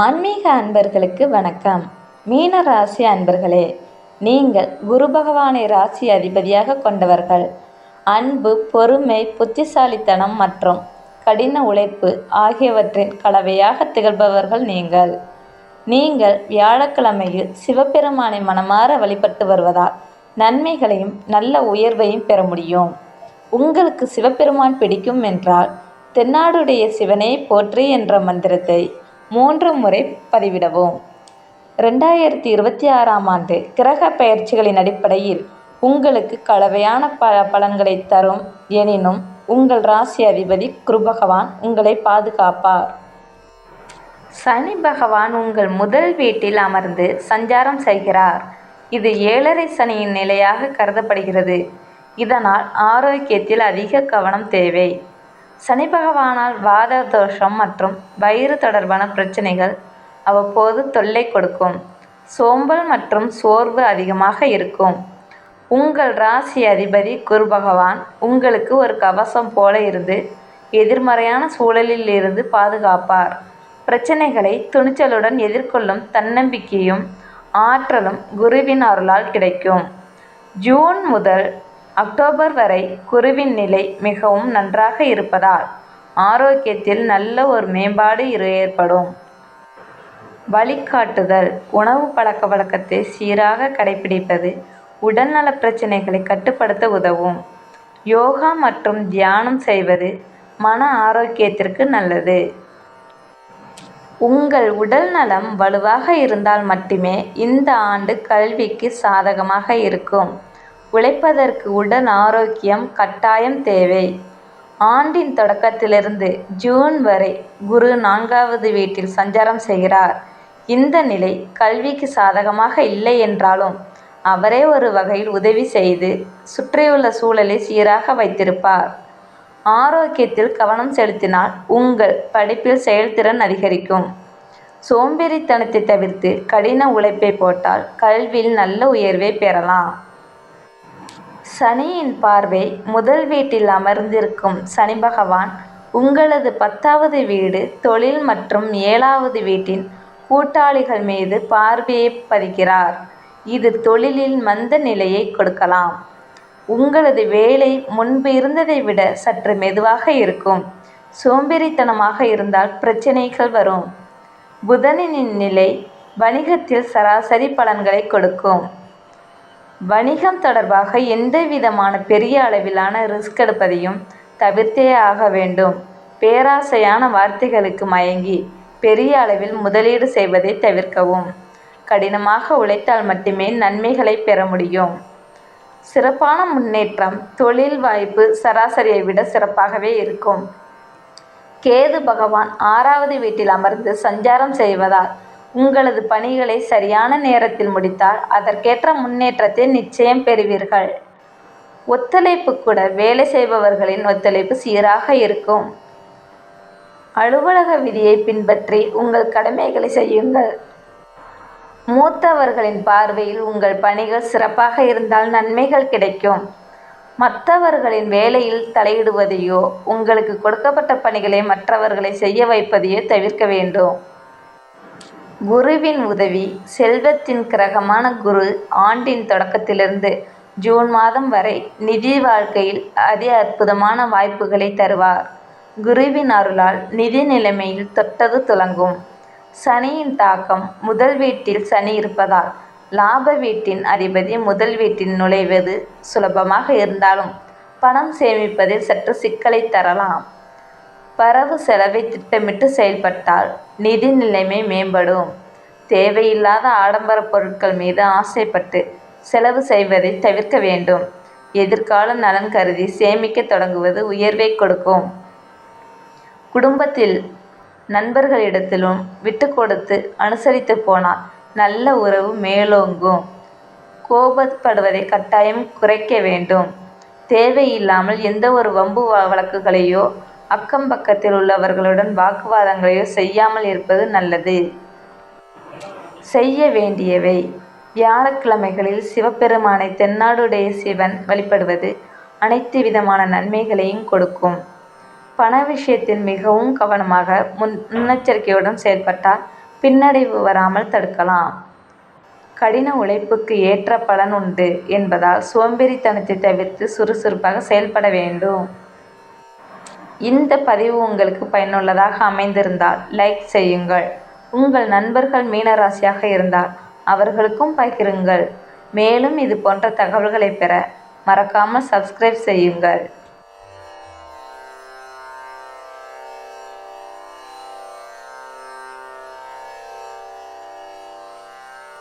ஆன்மீக அன்பர்களுக்கு வணக்கம். மீன ராசி அன்பர்களே நீங்கள் குரு பகவானை ராசி அதிபதியாக கொண்டவர்கள். அன்பு பொறுமை புத்திசாலித்தனம் மற்றும் கடின உழைப்பு ஆகியவற்றின் கலவையாக திகழ்பவர்கள் நீங்கள். நீங்கள் வியாழக்கிழமையில் சிவபெருமானை மனமாற வழிபட்டு வருவதால் நன்மைகளையும் நல்ல உயர்வையும் பெற முடியும். உங்களுக்கு சிவபெருமான் பிடிக்கும் என்றால் தென்னாடுடைய சிவனே போற்றி என்ற மந்திரத்தை மூன்று முறை பதிவிடவும். ரெண்டாயிரத்தி இருபத்தி ஆறாம் ஆண்டு கிரக பெயர்ச்சிகளின் அடிப்படையில் உங்களுக்கு கலவையான ப பலன்களை தரும். எனினும் உங்கள் ராசி அதிபதி குருபகவான் உங்களை பாதுகாப்பார். சனி பகவான் உங்கள் முதல் வீட்டில் அமர்ந்து சஞ்சாரம் செய்கிறார். இது ஏழரை சனியின் நிலையாக கருதப்படுகிறது. இதனால் ஆரோக்கியத்தில் அதிக கவனம் தேவை. சனி பகவானால் வாத தோஷம் மற்றும் வயிறு தொடர்பான பிரச்சனைகள் அவ்வப்போது தொல்லை கொடுக்கும். சோம்பல் மற்றும் சோர்வு அதிகமாக இருக்கும். உங்கள் ராசி அதிபதி குரு பகவான் உங்களுக்கு ஒரு கவசம் போல இருந்து எதிர்மறையான சூழலில் இருந்து பாதுகாப்பார். பிரச்சனைகளை துணிச்சலுடன் எதிர்கொள்ளும் தன்னம்பிக்கையும் ஆற்றலும் குருவின் அருளால் கிடைக்கும். ஜூன் முதல் அக்டோபர் வரை குருவின் நிலை மிகவும் நன்றாக இருப்பதால் ஆரோக்கியத்தில் நல்ல ஒரு மேம்பாடு ஏற்படும். வழிகாட்டுதல். உணவு பழக்க வழக்கத்தை சீராக கடைபிடிப்பது உடல்நல பிரச்சனைகளை கட்டுப்படுத்த உதவும். யோகா மற்றும் தியானம் செய்வது மன ஆரோக்கியத்திற்கு நல்லது. உங்கள் உடல் நலம் வலுவாக இருந்தால் மட்டுமே இந்த ஆண்டு கல்விக்கு சாதகமாக இருக்கும். உழைப்பதற்கு உடல் ஆரோக்கியம் கட்டாயம் தேவை. ஆண்டின் தொடக்கத்திலிருந்து ஜூன் வரை குரு நான்காவது வீட்டில் சஞ்சாரம் செய்கிறார். இந்த நிலை கல்விக்கு சாதகமாக இல்லை என்றாலும் அவரே ஒரு வகையில் உதவி செய்து சுற்றியுள்ள சூழலை சீராக வைத்திருப்பார். ஆரோக்கியத்தில் கவனம் செலுத்தினால் உங்கள் படிப்பில் செயல்திறன் அதிகரிக்கும். சோம்பேறித்தனத்தை தவிர்த்து கடின உழைப்பை போட்டால் கல்வியில் நல்ல உயர்வை பெறலாம். சனியின் பார்வை முதல் வீட்டில் அமர்ந்திருக்கும் சனி பகவான் உங்களது பத்தாவது வீடு தொழில் மற்றும் ஏழாவது வீட்டின் கூட்டாளிகள் மீது பார்வையை பதிக்கிறார். இது தொழிலில் மந்த நிலையை கொடுக்கலாம். உங்களது வேலை முன்பு இருந்ததை விட சற்று மெதுவாக இருக்கும். சோம்பேறித்தனமாக இருந்தால் பிரச்சனைகள் வரும். புதனின் நிலை வணிகத்தில் சராசரி பலன்களை கொடுக்கும். வணிகம் தொடர்பாக எந்த விதமான பெரிய அளவிலான ரிஸ்க் எடுப்பதையும் தவிர்த்தே ஆக வேண்டும். பேராசையான வார்த்தைகளுக்கு மயங்கி பெரிய அளவில் முதலீடு செய்வதை தவிர்க்கவும். கடினமாக உழைத்தால் மட்டுமே நன்மைகளை பெற முடியும். சிறப்பான முன்னேற்றம் தொழில் வாய்ப்பு சராசரியை விட சிறப்பாகவே இருக்கும். கேது பகவான் ஆறாவது வீட்டில் அமர்ந்து சஞ்சாரம் செய்வதால் உங்களது பணிகளை சரியான நேரத்தில் முடித்தால் அதற்கேற்ற முன்னேற்றத்தை நிச்சயம் பெறுவீர்கள். ஒத்துழைப்பு கூட வேலை செய்பவர்களின் ஒத்துழைப்பு சீராக இருக்கும். அலுவலக விதியை பின்பற்றி உங்கள் கடமைகளை செய்யுங்கள். மூத்தவர்களின் பார்வையில் உங்கள் பணிகள் சிறப்பாக இருந்தால் நன்மைகள் கிடைக்கும். மற்றவர்களின் வேலையில் தலையிடுவதையோ உங்களுக்கு கொடுக்கப்பட்ட பணிகளை மற்றவர்களை செய்ய வைப்பதையோ தவிர்க்க வேண்டும். குருவின் உதவி செல்வத்தின் கிரகமான குரு ஆண்டின் தொடக்கத்திலிருந்து ஜூன் மாதம் வரை நிதி வாழ்க்கையில் அதி அற்புதமான வாய்ப்புகளை தருவார். குருவின் அருளால் நிதி நிலைமையில் தொட்டது துலங்கும். சனியின் தாக்கம் முதல் வீட்டில் சனி இருப்பதால் லாப வீட்டின் அதிபதி முதல் வீட்டில் நுழைவது சுலபமாக இருந்தாலும் பணம் சேமிப்பதில் சற்று சிக்கலை தரலாம். வரவு செலவை திட்டமிட்டு செயல்பட்டால் நிதி நிலைமை மேம்படும். தேவையில்லாத ஆடம்பர பொருட்கள் மீது ஆசைப்பட்டு செலவு செய்வதை தவிர்க்க வேண்டும். எதிர்கால நலன் கருதி சேமிக்க தொடங்குவது உயர்வை கொடுக்கும். குடும்பத்தில் நண்பர்களிடத்திலும் விட்டு கொடுத்து அனுசரித்து போனால் நல்ல உறவு மேலோங்கும். கோபப்படுவதை கட்டாயம் குறைக்க வேண்டும். தேவையில்லாமல் எந்த ஒரு வம்பு வழக்குகளையோ அக்கம் பக்கத்தில் உள்ளவர்களுடன் வாக்குவாதங்களையோ செய்யாமல் இருப்பது நல்லது. செய்ய வேண்டியவை வியாழக்கிழமைகளில் சிவபெருமானை தென்னாடுடைய சிவன் வழிபடுவது அனைத்து விதமான நன்மைகளையும் கொடுக்கும். பண விஷயத்தில் மிகவும் கவனமாக முன் முன்னெச்சரிக்கையுடன் செயல்பட்டால் பின்னடைவு வராமல் தடுக்கலாம். கடின உழைப்புக்கு ஏற்ற பலன் உண்டு என்பதால் சோம்பேறித்தனத்தை தவிர்த்து சுறுசுறுப்பாக செயல்பட வேண்டும். இந்த பதிவு உங்களுக்கு பயனுள்ளதாக அமைந்திருந்தால் லைக் செய்யுங்கள். உங்கள் நண்பர்கள் மீனராசியாக இருந்தால் அவர்களுக்கும் பகிருங்கள். மேலும் இது போன்ற தகவல்களை பெற மறக்காமல் சப்ஸ்கிரைப் செய்யுங்கள்.